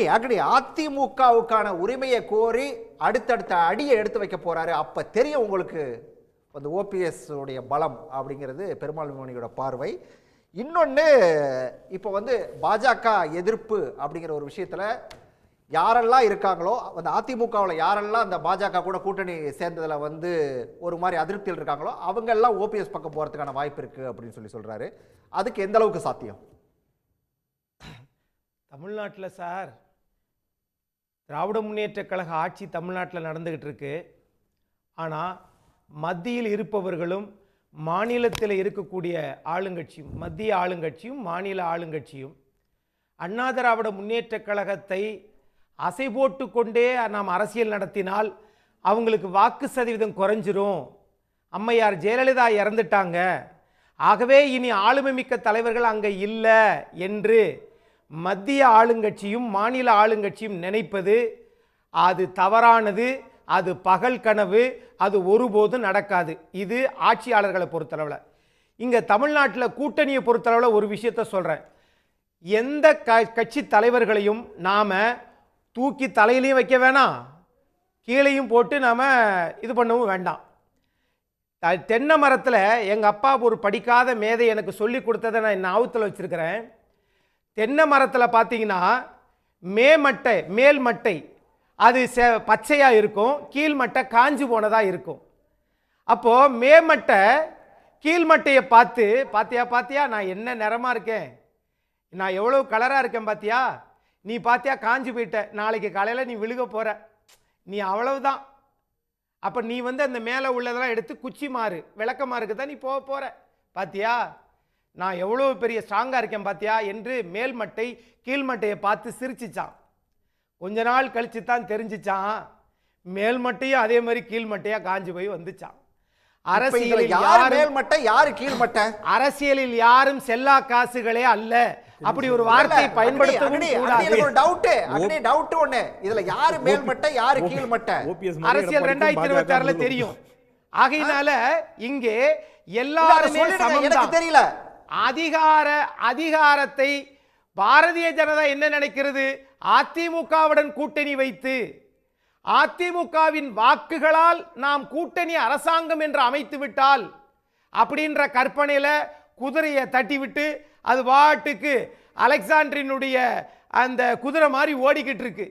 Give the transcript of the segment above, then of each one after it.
அக்னி அக்னி அதிமுகவுக்கான உரிமையை கோரி அடுத்தடுத்த அடியை எடுத்து வைக்க போறாரு. அப்ப தெரியும் உங்களுக்கு அந்த ஓபிஎஸ் உடைய பலம் அப்படிங்கிறது பெருமாள் மணியோட பார்வை. இன்னொன்று இப்போ வந்து பாஜக எதிர்ப்பு அப்படிங்கிற ஒரு விஷயத்தில் யாரெல்லாம் இருக்காங்களோ அந்த அதிமுகவில் யாரெல்லாம் அந்த பாஜக கூட கூட்டணி சேர்ந்ததில் வந்து ஒரு மாதிரி அதிருப்தியில் இருக்காங்களோ அவங்க எல்லாம் ஓபிஎஸ் பக்கம் போகிறதுக்கான வாய்ப்பு இருக்குது அப்படின்னு சொல்லி சொல்கிறாரு அதுக்கு எந்த அளவுக்கு சாத்தியம்? தமிழ்நாட்டில் சார் திராவிட முன்னேற்றக் கழக ஆட்சி தமிழ்நாட்டில் நடந்துக்கிட்டு இருக்கு. ஆனால் மத்தியில் இருப்பவர்களும் மாநிலத்தில் இருக்கக்கூடிய ஆளுங்கட்சியும் மத்திய ஆளுங்கட்சியும் மாநில ஆளுங்கட்சியும் அண்ணா திராவிட முன்னேற்றக் கழகத்தை அசை போட்டு கொண்டே நாம் அரசியல் நடத்தினால் அவங்களுக்கு வாக்கு சதவீதம் குறைஞ்சிரும். அம்மையார் ஜெயலலிதா இறந்துட்டாங்க. ஆகவே இனி ஆளுமை மிக்க தலைவர்கள் அங்கே இல்லை என்று மத்திய ஆளுங்கட்சியும் மாநில ஆளுங்கட்சியும் நினைப்பது அது தவறானது அது பகல் கனவு அது ஒருபோதும் நடக்காது. இது ஆட்சியாளர்களை பொறுத்தளவில். இங்கே தமிழ்நாட்டில் கூட்டணியை பொறுத்தளவில் ஒரு விஷயத்த சொல்கிறேன் எந்த க கட்சி தலைவர்களையும் நாம் தூக்கி தலையிலையும் வைக்க வேணாம். கீழையும் போட்டு நாம் இது பண்ணவும் வேண்டாம். தென்னை மரத்தில் எங்கள் அப்பா ஒரு படிக்காத மேதை எனக்கு சொல்லி கொடுத்ததை நான் என்ன ஆவுத்தில் வச்சுருக்கிறேன். தென்னை மரத்தில் பார்த்தீங்கன்னா மேமட்டை மேல் மட்டை. அது செ பச்சையாக இருக்கும் கீழ்மட்டை காஞ்சு போனதாக இருக்கும். அப்போது மேமட்டை கீழ்மட்டையை பார்த்து பார்த்தியா பார்த்தியா நான் என்ன நிறமாக இருக்கேன்? நான் எவ்வளோ கலராக இருக்கேன் பார்த்தியா நீ பார்த்தியா காஞ்சு போயிட்ட. நாளைக்கு காலையில் நீ விழுக போகிற நீ அவ்வளவுதான். அப்போ நீ வந்து அந்த மேலே உள்ளதெல்லாம் எடுத்து குச்சி மாறு விளக்க மாறுக்கு தான் நீ போக போகிற பார்த்தியா நான் எவ்வளோ பெரிய ஸ்ட்ராங்காக இருக்கேன் பாத்தியா என்று மேல்மட்டை கீழ்மட்டையை பார்த்து சிரிச்சிச்சான் கொஞ்ச நாள் கழிச்சு தான் தெரிஞ்சிச்சான் மேல்மட்டையும் அதே மாதிரி கீழ்மட்டையாக காஞ்சு போய் வந்துச்சான் அரசியலில் யார் மேல்மட்டை யாரு கீழ்மட்டை அரசியலில் யாரும் செல்லா காசுகளே அல்ல அப்படி ஒரு வார்த்தை பயன்படுத்தவும் கூடாது டவுட் அக்னி டவுட் ஒண்ணு இதுல யாரு மேல்மட்டை யாரு கீழ்மட்டை அரசியல் ரெண்டாயிரத்தி இருபத்தி ஆறுல தெரியும் ஆகையினால இங்கே எல்லாருமே எனக்கு தெரியல அதிகார அதிகாரத்தை பாரதிய ஜனதா என்ன நினைக்கிறது? அதிமுகவுடன் கூட்டணி வைத்து அதிமுகவின் வாக்குகளால் நாம் கூட்டணி அரசாங்கம் என்று அமைத்து விட்டால் அப்படின்ற கற்பனையில் குதிரையை தட்டிவிட்டு அது பாட்டுக்கு அலெக்சாண்ட்ரினுடைய அந்த குதிரை மாதிரி ஓடிக்கிட்டு இருக்கு.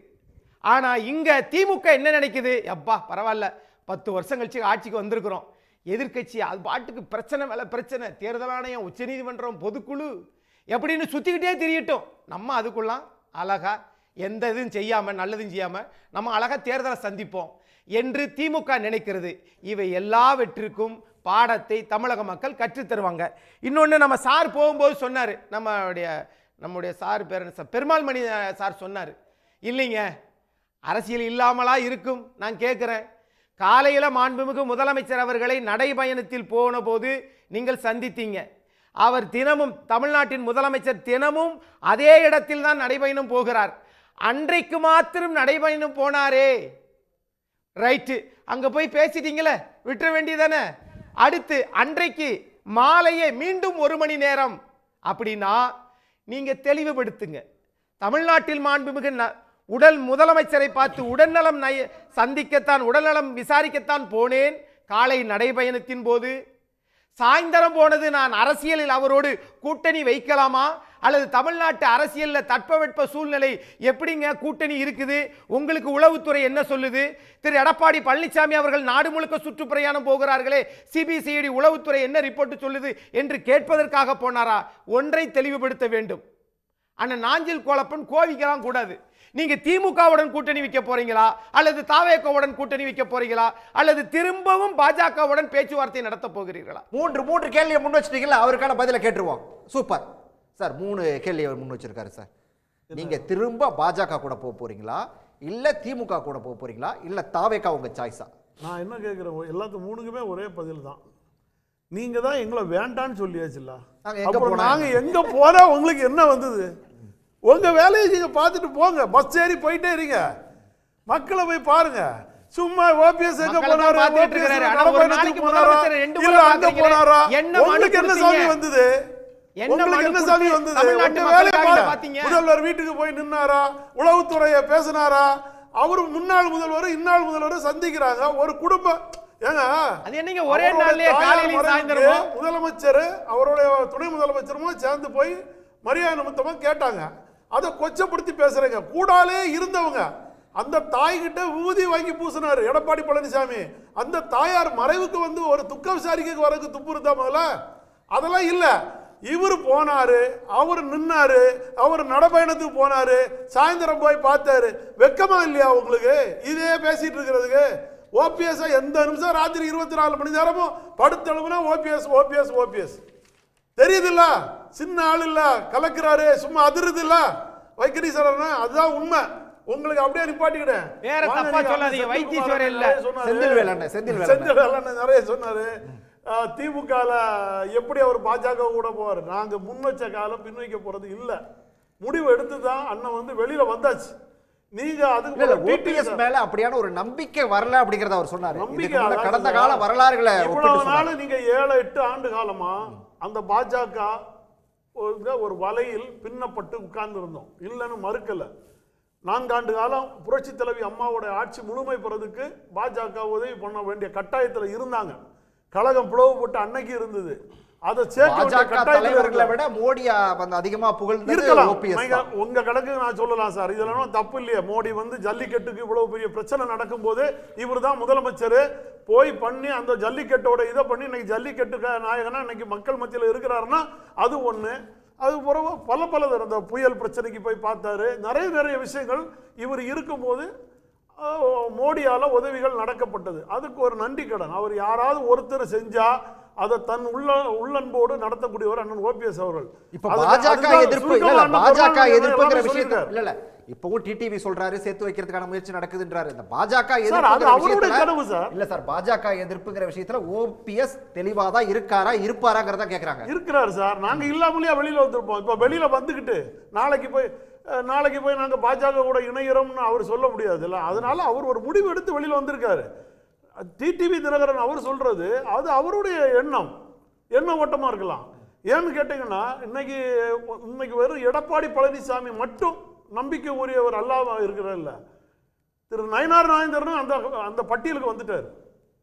ஆனால் இங்கே திமுக என்ன நினைக்குது? அப்பா பரவாயில்ல. பத்து வருஷம் கழிச்சு ஆட்சிக்கு வந்திருக்கிறோம். எதிர்க்கட்சி அது பாட்டுக்கு பிரச்சனை மேல பிரச்சனை. தேர்தல் ஆணையம் உச்சநீதிமன்றம் பொதுக்குழு எப்படின்னு சுற்றிக்கிட்டே தெரியட்டும். நம்ம அதுக்குள்ளாம் அழகாக எந்த இதுவும் செய்யாமல் நல்லதும் செய்யாமல் நம்ம அழகாக தேர்தலை சந்திப்போம் என்று திமுக நினைக்கிறது. இவை எல்லாவற்றிற்கும் பாடத்தை தமிழக மக்கள் கற்றுத்தருவாங்க இன்னொன்று நம்ம சார் போகும்போது சொன்னார். நம்மளுடைய நம்முடைய சார் பேர் சார்? பெருமாள் மணி சார் சொன்னார். இல்லைங்க அரசியல் இல்லாமலா இருக்கும் நான் கேட்குறேன் காலையில் மாண்புமிகு முதலமைச்சர் அவர்களை நடைபயணத்தில் போன போது நீங்கள் சந்தித்தீங்க. அவர் தினமும் தமிழ்நாட்டின் முதலமைச்சர் தினமும் அதே இடத்தில் தான் நடைபயணம் போகிறார். அன்றைக்கு மாத்திரம் நடைபயணம் போனாரே. ரைட்டு. அங்கே போய் பேசிட்டீங்களே. விட்டுற வேண்டியதானே? அடுத்து அன்றைக்கு மாலையே மீண்டும் ஒரு மணி நேரம். அப்படின்னா நீங்கள் தெளிவுபடுத்துங்க. தமிழ்நாட்டில் மாண்புமிகு ந- உடல் முதலமைச்சரை பார்த்து உடல்நலம் சந்திக்கத்தான் உடல்நலம் விசாரிக்கத்தான் போனேன். காலை நடைபயணத்தின் போது சாயந்தரம் போனது நான் அரசியலில் அவரோடு கூட்டணி வைக்கலாமா? அல்லது தமிழ்நாட்டு அரசியலில் தட்பவெட்ப சூழ்நிலை எப்படிங்க கூட்டணி இருக்குது? உங்களுக்கு உளவுத்துறை என்ன சொல்லுது? திரு எடப்பாடி பழனிசாமி அவர்கள் நாடு முழுக்க சுற்றுப்பிரயாணம் போகிறார்களே சிபிசிஐடி உளவுத்துறை என்ன ரிப்போர்ட் சொல்லுது என்று கேட்பதற்காக போனாரா? ஒன்றை தெளிவுபடுத்த வேண்டும். அண்ணன் நாஞ்சில் கோலப்பன் கோவிக்கலாம் கூடாது. நீங்க திமுகவுடன் கூட்டணி வைக்க போறீங்களா? அல்லது தாவேகவுடன் கூட்டணி வைக்க போறீங்களா? அல்லது திரும்பவும் பாஜகவுடன் பேச்சுவார்த்தை நடத்த போகிறீர்களா? மூன்று மூன்று கேள்வியை முன் வச்சிட்டீங்கல்ல அவருக்கான பதிலை கேட்டுருவோம். சூப்பர். சார் மூணு கேள்வியை முன் வச்சிருக்காரு சார். நீங்க திரும்ப பாஜக கூட போக போறீங்களா? இல்ல திமுக கூட போக போறீங்களா? இல்ல தாவேக்கா உங்க சாய்ஸா நான் என்ன கேட்குறேன் எல்லாத்து மூணுக்குமே ஒரே பதில் தான். நீங்க தான் எங்களை வேண்டான்னு சொல்லியாச்சுல்ல. அப்புறம் போனா நாங்க எங்க போனா உங்களுக்கு என்ன வந்தது? உங்க வேலையை நீங்க பார்த்துட்டு போங்க. பஸ் ஏறி போயிட்டே இருங்க. மக்களை போய் பாருங்க. சும்மா ஓபிஎஸ் எங்க போனாரு? நாளைக்கு போனாரா? இல்ல அங்க. போனாரா? உங்களுக்கு என்ன சாமி? வந்தது? முதல்வர் வீட்டுக்கு போய் நின்னாரா? உளவுத்துறையை பேசினாரா? அவரு முன்னாள் முதல்வர் இன்னாள் முதல்வர் சந்திக்கிறாங்க. ஒரு குடும்பம் ஏங்க அது என்னங்க ஒரே நாள்லயே சாயந்தரமும் முதலமைச்சர் அவருடைய துணை முதலமைச்சரும் சேர்ந்து போய் மரியாதை நிமித்தமா கேட்டாங்க. அதை கொச்சப்படுத்தி பேசுகிறேங்க கூடாலே இருந்தவங்க. அந்த தாய்கிட்ட ஊதி வாங்கி பூசினார். எடப்பாடி பழனிசாமி. அந்த தாயார் மறைவுக்கு வந்து ஒரு துக்க விசாரிக்க வரக்கு துப்பு இருந்தா முதல்ல? அதெல்லாம் இல்லை. இவர் போனார் அவர் நின்னார் அவர் நடப்பயணத்துக்கு போனார் சாயந்தரம் போய் பார்த்தாரு. வெக்கமாக இல்லையா உங்களுக்கு? இதே பேசிகிட்டு இருக்கிறதுக்கு. ஓபிஎஸ் எந்த நிமிஷம்? ராத்திரி இருபத்தி நாலு மணி நேரமும் படுத்தளவுனா ஓபிஎஸ் ஓபிஎஸ் ஓபிஎஸ் தெரியுதுல்ல? சின்ன ஆள் இல்ல கலக்குறாரு சும்மா அதிருது இல்ல வைக்கடீஸ்வரன் அதுதான் உண்மை. உங்களுக்கு அப்படியே நிப்பாட்டிக்கிட்டேன். வேற தப்பா சொல்லாதீங்க, குமார் இல்ல. செந்தில் வேலண்ணே, செந்தில் வேலண்ணே. செந்தில் வேலண்ணே நிறைய சொன்னாரு. திமுகல எப்படி அவர் பாஜக கூட போவார்? நாங்க முன் வச்ச காலம் பின் வைக்க போறது இல்ல. முடிவு எடுத்து தான் அண்ணன் வந்து வெளியில வந்தாச்சு. நீங்க அதுக்கு ஓபிஎஸ் மேல அப்படியான ஒரு நம்பிக்கை வரல அப்படிங்கறத அவர் சொன்னாரு. நம்பிக்கை கடந்த கால வரலாறுகளை இவ்வளவு நாள் நீங்க ஏழு எட்டு ஆண்டு காலமா அந்த பாஜக ஒரு வலையில் பின்னப்பட்டு உட்கார்ந்துருந்தோம். இல்லைன்னு மறுக்கலை. நான்காண்டு காலம் புரட்சி தலைவி அம்மாவோட ஆட்சி முழுமை பெறதுக்கு பாஜக உதவி பண்ண வேண்டிய கட்டாயத்தில் இருந்தாங்க. கழகம் பிளவுபட்டு அன்னைக்கு இருந்தது. அதை சேர்க்க. விட மோடியா வந்து அதிகமா புகழ்ந்தது இருக்கலாம். உங்க கணக்கு நான் சொல்லலாம் சார். இதெல்லாம் தப்பு இல்லையே. மோடி வந்து ஜல்லிக்கட்டுக்கு இவ்வளவு பெரிய பிரச்சனை நடக்கும்போது இவர் தான் முதலமைச்சர். போய் பண்ணி அந்த ஜல்லிக்கட்டோட இதை பண்ணி இன்னைக்கு ஜல்லிக்கட்டுக்கு நாயகனா இன்னைக்கு மக்கள் மத்தியில் இருக்கிறாருன்னா அது ஒண்ணு. அது பிறகு பல பல இந்த புயல் பிரச்சனைக்கு போய் பார்த்தாரு. நிறைய நிறைய விஷயங்கள் இவர் இருக்கும்போது மோடியால உதவிகள் நடக்கப்பட்டது. அதுக்கு ஒரு நன்றி கடன். அவர் யாராவது ஒருத்தர் செஞ்சா அதை தன் உள்ள உள்ளன்போடு நடத்தக்கூடியவர் அண்ணன் ஓபிஎஸ் அவர்கள். இப்ப பாஜக எதிர்ப்பு. இல்ல பாஜக எதிர்ப்புங்கிற விஷயத்த. இல்ல இல்ல. இப்பவும் டிடிவி சொல்றாரு சேர்த்து வைக்கிறதுக்கான முயற்சி நடக்குதுன்றாரு. இந்த பாஜக கனவு சார். இல்ல சார் பாஜக எதிர்ப்புங்கிற விஷயத்துல ஓபிஎஸ் தெளிவா தான் இருக்காரா இருப்பாராங்கிறத கேக்குறாங்க. இருக்கிறாரு சார். நாங்க இல்லாமலேயே வெளியில வந்திருப்போம். இப்ப வெளியில வந்துகிட்டு நாளைக்கு போய் நாளைக்கு போய் நாங்க பாஜக கூட இணைகிறோம்னு அவர் சொல்ல முடியாது இல்ல அதனால அவர் ஒரு முடிவு எடுத்து வெளியில வந்திருக்காரு. டிடிவி தினகரன் அவர் சொல்கிறது அது அவருடைய எண்ணம். எண்ண ஓட்டமாக இருக்கலாம்? ஏன்னு கேட்டிங்கன்னா இன்னைக்கு இன்னைக்கு வெறும் எடப்பாடி பழனிசாமி மட்டும் நம்பிக்கை உரியவர் அல்லாம இருக்கிறார் திரு நயனார் நாயந்தரனும் அந்த அந்த பட்டியலுக்கு வந்துட்டார்.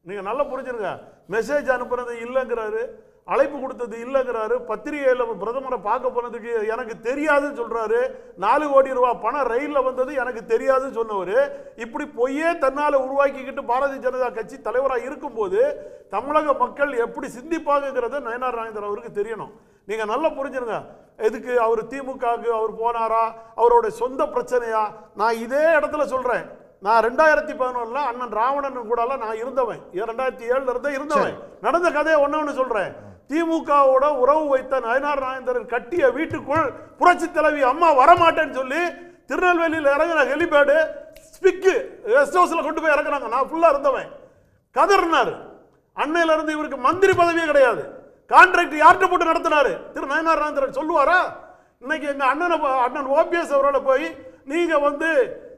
நீங்கள் நல்லா புரிஞ்சுருங்க. மெசேஜ் அனுப்புறது இல்லைங்கிறாரு. அழைப்பு கொடுத்தது இல்லைங்கிறாரு. பத்திரிகையில் பிரதமரை பார்க்க போனதுக்கு எனக்கு தெரியாதுன்னு சொல்றாரு. நாலு கோடி ரூபாய் பணம் ரயிலில் வந்தது எனக்கு தெரியாதுன்னு சொன்னவர். இப்படி பொய்யே தன்னால் உருவாக்கிக்கிட்டு பாரதிய ஜனதா கட்சி தலைவராக இருக்கும்போது தமிழக மக்கள் எப்படி சிந்திப்பாங்கங்கிறத நயனார் நாயந்தர் அவருக்கு தெரியணும். நீங்க நல்லா புரிஞ்சுருங்க. எதுக்கு அவர் திமுகவுக்கு அவர் போனாரா? அவரோட சொந்த பிரச்சனையா? நான் இதே இடத்துல சொல்றேன். நான் ரெண்டாயிரத்தி பதினொன்னுல அண்ணன் ராவணன் கூட நான் இருந்தவன். ரெண்டாயிரத்தி ஏழுல இருந்தே இருந்தவன். நடந்த கதையை ஒண்ணு ஒண்ணு சொல்றேன். திமுகவோட உறவு வைத்த நயனார் நாயந்தரன் கட்டிய வீட்டுக்குள் புரட்சி தலைவி அம்மா வரமாட்டேன்னு சொல்லி திருநெல்வேலியில் இறங்கின ஹெலிபேடு ஸ்பிக்கு கெஸ்ட் ஹவுஸில் கொண்டு போய் இறக்குறாங்க நான் ஃபுல்லாக இருந்தவன். கதறினார். அன்னையில இருந்து இவருக்கு மந்திரி பதவியே கிடையாது. கான்ட்ராக்ட் யார்கிட்ட போட்டு நடத்தினாரு? திரு நயனார் நாயந்தரன் சொல்லுவாரா? இன்னைக்கு எங்கள் அண்ணனை அண்ணன் ஓபிஎஸ் அவரோட போய் நீங்கள் வந்து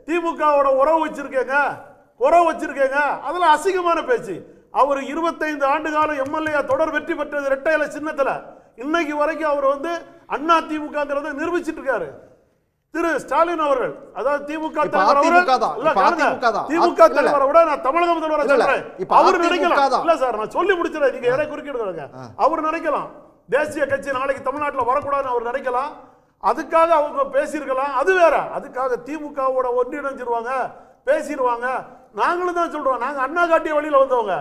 திமுகவோட உறவு வச்சுருக்கேங்க. உறவு வச்சுருக்கேங்க. அதெல்லாம் அசிங்கமான பேச்சு. அவர் இருபத்தைந்து ஆண்டு காலம் எம்எல்ஏ தொடர் வெற்றி பெற்றது ரெட்டை இலை சின்னத்துல. இன்னைக்கு வரைக்கும் அவர் வந்து அண்ணா திமுகங்கிறத நிரூபிச்சிட்டு இருக்காரு. திரு ஸ்டாலின் அவர்கள் அதாவது திமுக. திமுக. தலைவரை விட நான் தமிழக முதல்வரை. சொல்றேன். அவர் நினைக்கலாம். இல்ல சார் நான் சொல்லி முடிச்சிடறேன். நீங்க எதை குறுக்கிடுங்க. அவர் நினைக்கலாம். தேசிய கட்சி நாளைக்கு தமிழ்நாட்டில் வரக்கூடாதுன்னு அவர் நினைக்கலாம். அதுக்காக அவங்க பேசியிருக்கலாம். அது வேற. அதுக்காக திமுகவோட ஒன்றிணைஞ்சிருவாங்க பேசிடுவாங்க. நாங்களும் தான் சொல்றோம். நாங்க அண்ணா காட்டிய வழியில வந்தவங்க.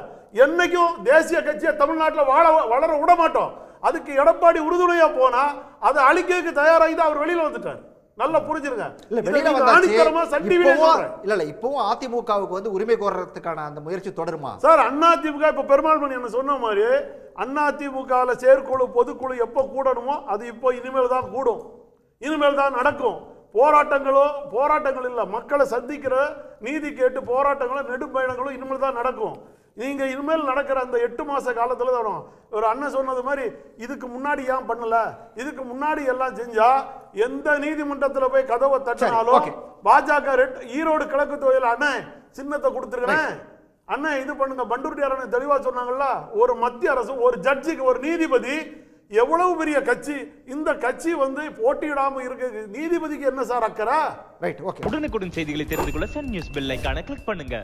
என்னைக்கும் தேசிய கட்சியை தமிழ்நாட்டில் வாழ வளர விட மாட்டோம். அதுக்கு எடப்பாடி உறுதுணையா போனா அதை அழிக்கிறதுக்கு தயாராகி தான் அவர் வெளியில வந்துட்டார். நல்லா புரிஞ்சிருங்க. இல்ல வெளியில இல்ல இல்ல இப்பவும் அதிமுகவுக்கு வந்து உரிமை கோர்றதுக்கான அந்த முயற்சி தொடருமா? சார் அதிமுக இப்ப பெருமாள் மணி என்ன சொன்ன மாதிரி அதிமுகல செயற்குழு பொதுக்குழு எப்போ கூடணுமோ அது இப்போ இனிமேல் தான் கூடும். இனிமேல் தான் நடக்கும். போராட்டங்களோ போராட்டங்கள் இல்ல. மக்களை சந்திக்கிற நீதி கேட்டு போராட்டங்களோ நெடும்பயணங்களோ இனிமேல் தான் நடக்கும். நீங்க இனிமேல் நடக்கிற அந்த எட்டு மாச காலத்துல தான் வரும். ஒரு அண்ணன் சொன்னது மாதிரி இதுக்கு முன்னாடி ஏன் பண்ணல? இதுக்கு முன்னாடி எல்லாம் செஞ்சா எந்த நீதிமன்றத்துல போய் கதவை தட்டினாலும். பாஜக ரெட்- ஈரோடு கிழக்கு தொகுதியில் அண்ணன் சின்னத்தை கொடுத்துருக்கிறேன் அண்ணன் இது பண்ணுங்க. பண்டூர்டி அண்ணன் தெளிவா சொன்னாங்கல்ல ஒரு மத்திய அரசு ஒரு ஜட்ஜிக்கு ஒரு நீதிபதி எவ்வளவு பெரிய கட்சி இந்த கட்சி வந்து போட்டியிடாம இருக்க. நீதிபதிக்கு என்ன சார் அக்கறை? ரைட் ஓகே உடனுக்குடன் செய்திகளை தெரிந்து கொள்ள சன் நியூஸ் பெல் ஐகானை கிளிக் பண்ணுங்க.